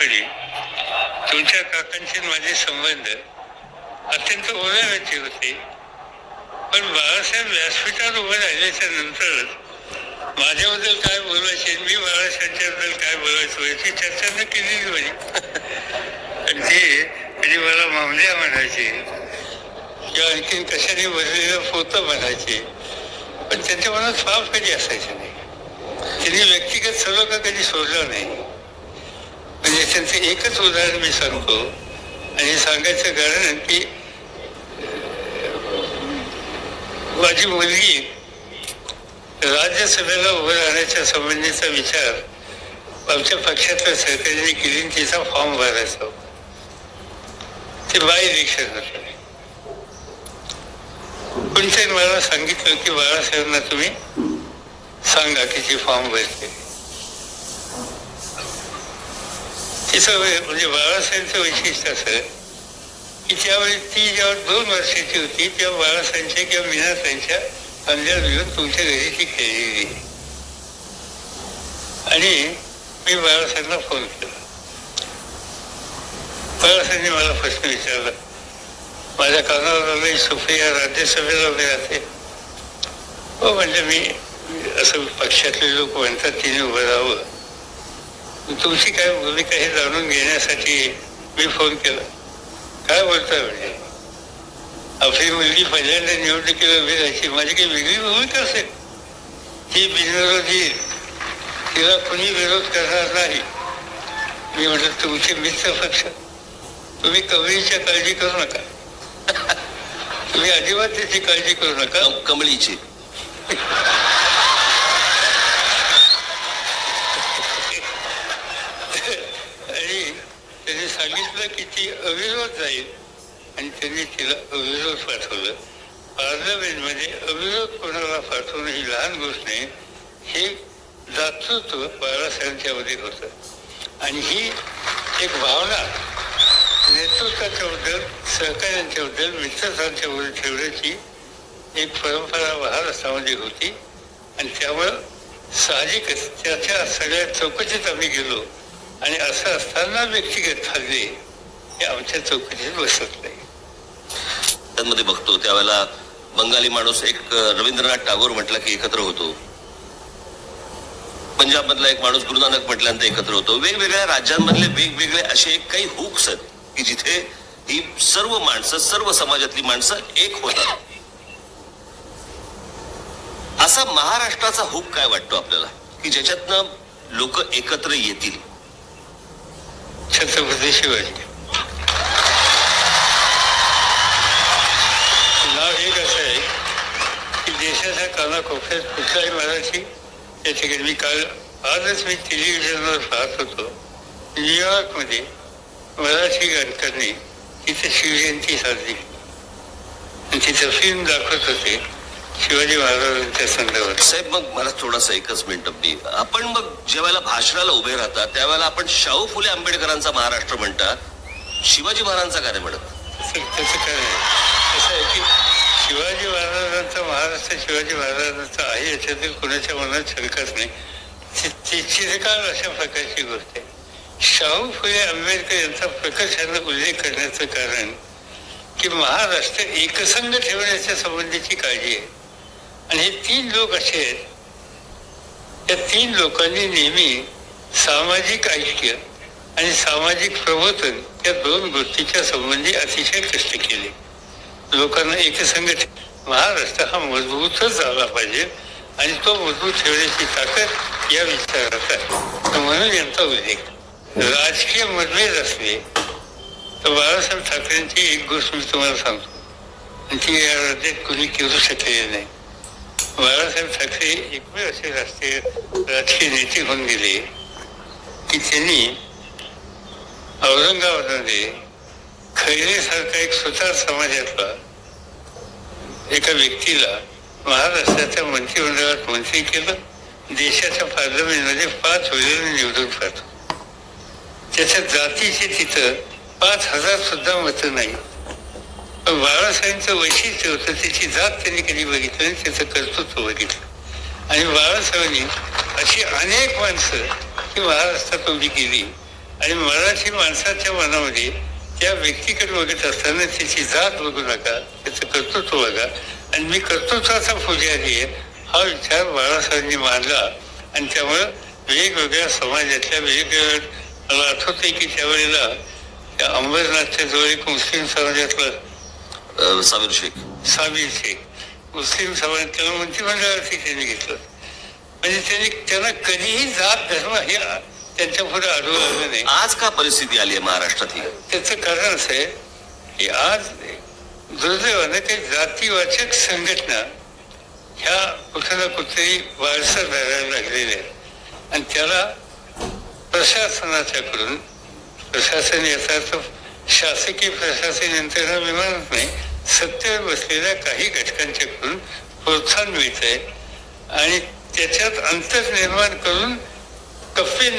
आठवली तुमच्या काकांचे माझे संबंध अत्यंत ओव्याचे होते. पण बाळासाहेब व्यासपीठावर उभे राहिल्याच्या नंतरच माझ्याबद्दल काय बोलायचे मी बाळासाहेबांच्याबद्दल काय बोलायचो याची चर्चा न केलीच माझी आणि ते म्हणजे मला मामल्या म्हणायचे किंवा आणखीन कशाने बसलेलं पोतं म्हणायचे पण त्यांच्या मनात फार कधी असायचं नाही. त्यांनी व्यक्तिगत सर्व का कधी सोडलं नाही. म्हणजे एकच उदाहरण मी सांगतो. आणि सांगायचं कारण की माझी मुलगी राज्यसभेला उभं राहण्याच्या संबंधीचा विचार आमच्या पक्षातल्या सहकार्याने केली तिचा फॉर्म भरायचा ते बाय इलेक्शन कोणत्याही मला सांगितलं की बाळासाहेबांना तुम्ही सांगा की ती फॉर्म भरते. तिचं म्हणजे बाळासाहेबचं वैशिष्ट्य असं की त्यावेळी ती जेव्हा दोन वर्षाची होती तेव्हा बाळासाहेबांच्या किंवा मीनासाहेबांच्या खांद्यावर घेऊन तुमच्या घरी ती खेळलेली आणि मी बाळासाहेबांना फोन केला. बाळासाहेबांनी मला प्रश्न विचारला माझ्या कानावर सुप्रिया राज्यसभेला उभे राहते. हो म्हणजे मी असं पक्षातले लोक म्हणतात तिने उभं राहावं. तुमची काय भूमिका हे जाणून घेण्यासाठी मी फोन केला. काय बोलतोय म्हणजे? आपली मुलगी पहिल्यांदा निवडणुकीला उभी राहायची माझी काही वेगळी भूमिका असेल? ती बिनविरोधी तिला कुणी विरोध करणार नाही. मी म्हटलं तुमचे मित्र पक्ष तुम्ही कबळीच्या काळजी करू नका. तुम्ही अजिबात त्याची काळजी करू नका. कम- कमळीची आणि त्यांनी सांगितलं की ती अविरोध जाईल. आणि त्यांनी तिला अविरोध पाठवलं. पार्लमेंटमध्ये अविरोध कोणाला पाठवणं ही लहान गोष्ट नाही हे दातृत्व बाळासाहेबांच्या मध्ये होतं. आणि ही एक भावना नेतृत्वाच्या सहकार्यांच्याबद्दल सहकार्यांच्या ठेवण्याची एक परंपरा महाराष्ट्रामध्ये होती. आणि त्यामुळं साहजिकच त्याच्या सगळ्या चौकशीत आम्ही गेलो. आणि असं असताना व्यक्तिगत ठरले हे आमच्या चौकशीत बसत नाही. त्यामध्ये बघतो त्यावेळेला बंगाली माणूस एक रवींद्रनाथ टागोर म्हटला की एकत्र होतो. पंजाब मधला एक माणूस गुरुनानक म्हटल्यानंतर एकत्र होतो. वेगवेगळ्या राज्यांमधले वेगवेगळे असे काही हुक्स आहेत की जिथे ही सर्व माणसं सर्व समाजातली माणसं एक होतात. असा महाराष्ट्राचा हुक काय वाटतो आपल्याला? की ज्याच्यातनं लोक एकत्र येतील? छत्रपती शिवाजी नाव एक असं आहे की देशाच्या कानाकोपऱ्यात कुठलाही मराठी या ठिकाणी मी काल आजच मी टेलिव्हिजनवर पाहत होतो न्यूयॉर्कमध्ये मराठी गायकांनी तिथे शिवजयंती साजरी आणि तिथं फिल्म दाखवत होते शिवाजी महाराजांच्या संदर्भात साहेब मग मला थोडासा एकच मिनिट मी आपण मग ज्यावेळेला भाषणाला उभे राहतात त्यावेळेला आपण शाहू फुले आंबेडकरांचा महाराष्ट्र म्हणता शिवाजी महाराजांचा काय म्हणत तसं काय कसं आहे की शिवाजी महाराजांचा महाराष्ट्र शिवाजी महाराजांचा आहे याच्यातील कोणाच्या मनात शंकाच नाही. ती- चिरकाळ अशा प्रकारची गोष्ट आहे? शाहू फुले आंबेडकर यांचा प्रकर्षानं उल्लेख करण्याचं कारण की महाराष्ट्र एकसंघ ठेवण्याच्या संबंधीची काळजी आहे. आणि हे तीन लोक असे आहेत. या तीन लोकांनी नेहमी सामाजिक ऐक्य आणि सामाजिक प्रबोधन या दोन गोष्टीच्या संबंधी अतिशय कष्ट केले. लोकांना एकसंघ महाराष्ट्र हा मजबूतच झाला पाहिजे आणि तो मजबूत ठेवण्याची ताकद या विचारात आहे. म्हणून यांचा उल्लेख. राजकीय मतभेद असले तर बाळासाहेब ठाकरेंची एक गोष्ट मी तुम्हाला सांगतो. ती या राज्यात कोणी करू शकलेली नाही. बाळासाहेब ठाकरे एकमेव असे राष्ट्रीय राजकीय नेते होऊन गेले की त्यांनी औरंगाबादमध्ये खैरेसारखा एक सुतार समाजातला एका व्यक्तीला महाराष्ट्राच्या मंत्रिमंडळात मंत्री केलं. देशाच्या पार्लमेंटमध्ये पाच वेळेने निवडून पाहतो त्याच्या जातीचे तिथं पाच हजार सुद्धा मतं नाही. पण बाळासाहेबांचं वैशिष्ट्य होतं त्याची जात त्यांनी कधी बघितलं आणि त्याचं कर्तृत्व बघितलं. आणि बाळासाहेबांनी अशी अनेक माणसं ही महाराष्ट्रात उभी केली. आणि मराठी माणसाच्या मनामध्ये त्या व्यक्तीकडे बघत असताना त्याची जात बघू नका त्याचं कर्तृत्व बघा. आणि मी कर्तृत्वाचा पुजारी आहे हा विचार बाळासाहेबांनी मांडला. आणि त्यामुळं वेगवेगळ्या समाजातल्या वेगवेगळ्या मला आठवतंय की त्यावेळेला त्या अंबरनाथच्या जवळ एक मुस्लिम समाजातलं अं, सामीर शेख. सामीर शेख. मुस्लिम समाज त्याला मंत्रिमंडळावरती त्यांनी घेतलं. म्हणजे त्यांनी त्यांना कधीही जात धर्म हे त्यांच्या पुढे आढळून आलं नाही. आज का परिस्थिती आली आहे महाराष्ट्रात ही त्याचं कारण असं आहे की आज दुर्दैवानं काही जातीवाचक संघटना ह्या कुठं ना कुठेतरी वारसा धरायला लागलेल्या आहेत. आणि त्याला प्रशासनाच्याकडून प्रशासन याचा अर्थ शासकीय प्रशासन यंत्रणा मी म्हणत नाही सत्तेवर बसलेल्या काही घटकांच्याकडून प्रोत्साहन मिळत आहे आणि त्याच्यात अंतर निर्माण करून कप्पे